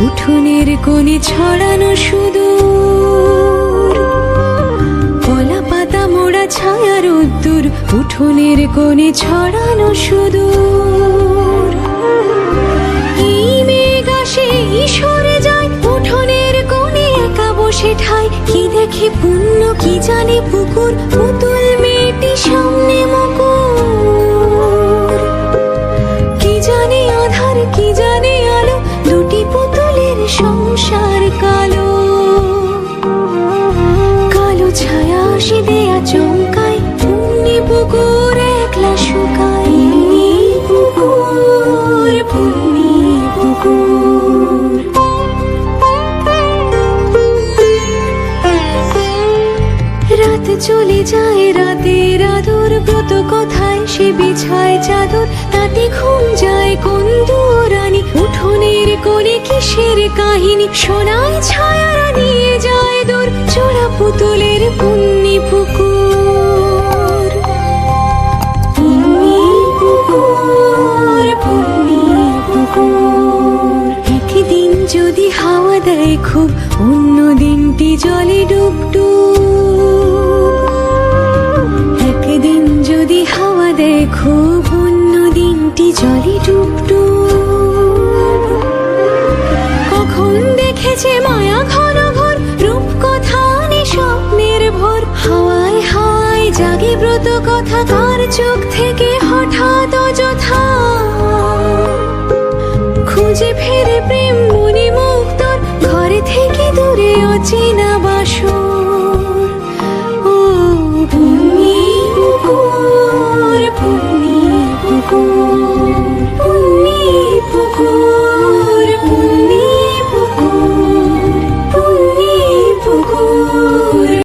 উঠোনের কোণে ছড়ানো শুধু কলা পাতা মোড়া ছায়া রোদ্দুর উঠোনের কোণে ছড়ানো শুধু সরে কোণে কি দেখে পুণ্য, কি জানে পুকুর আসে চমকায় পুণ্যি পুকুর পুকুর। রাত চলে যায়, রাতের আদর ব্রত কথায় সে বিছায় চাদর, তাতে ঘুম যায় কোন রানী উঠোনের কোণে কিসের কাহিনী? সোনায় ছায়ারা নিয়ে যায় যদি হাওয়া দেয় খুব, অন্য দিনটি জলে ডুব ডুব একদিন যদি হাওয়া দেয় খুব, অন্য দিনটি জলে ডুব ডুব কখন দেখেছে মায়া ঘন ঘর রূপ কথা নে স্বপ্নের ভোর। হাওয়ায় হাওয়ায় জাগে ব্রত কথা কার চোখ থেকে হঠাৎ